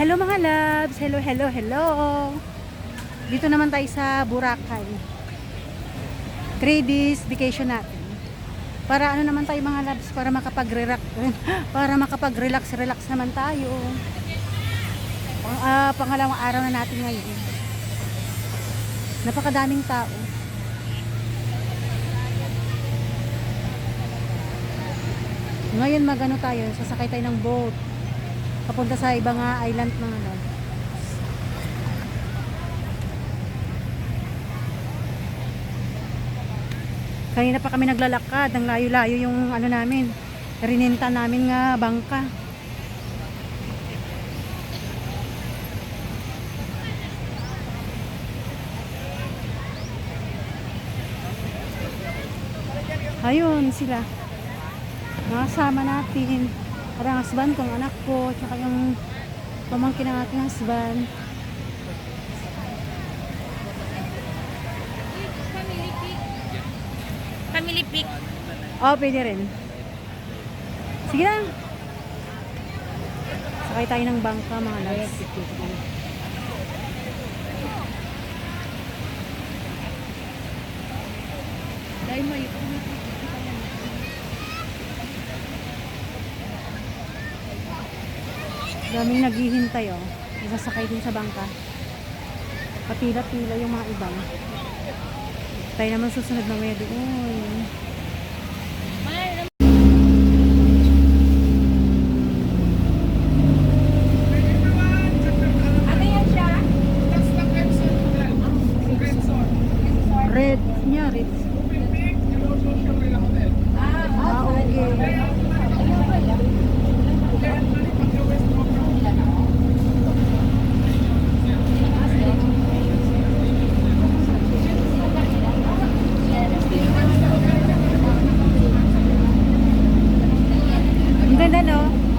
Hello mga loves! Hello, hello, hello! Dito naman tayo sa Boracay. 3 days vacation natin. Para ano naman tayo mga loves, para makapag-relax, para makapag-relax, relax naman tayo. Ah, pangalawang araw na natin ngayon. Napakadaming tao. Ngayon magano tayo, sasakay tayo ng boat. Papunta sa ibang nga island mga loves. Kanina pa kami naglalakad, ang layo-layo yung ano namin, rininta namin nga bangka. Ayun sila. Nakasama natin. Parang husband kong anak ko, tsaka yung pamangkin ng aking husband. Family pic. Family pic. Oh, pwede rin. Sige lang. Sakay tayo ng bangka mga loves. Dahil may daming naghihintay oh isasakay din sa bangka patila-tila yung mga ibang tayo naman susunod na may doon Red, niya, red. Ayan oh.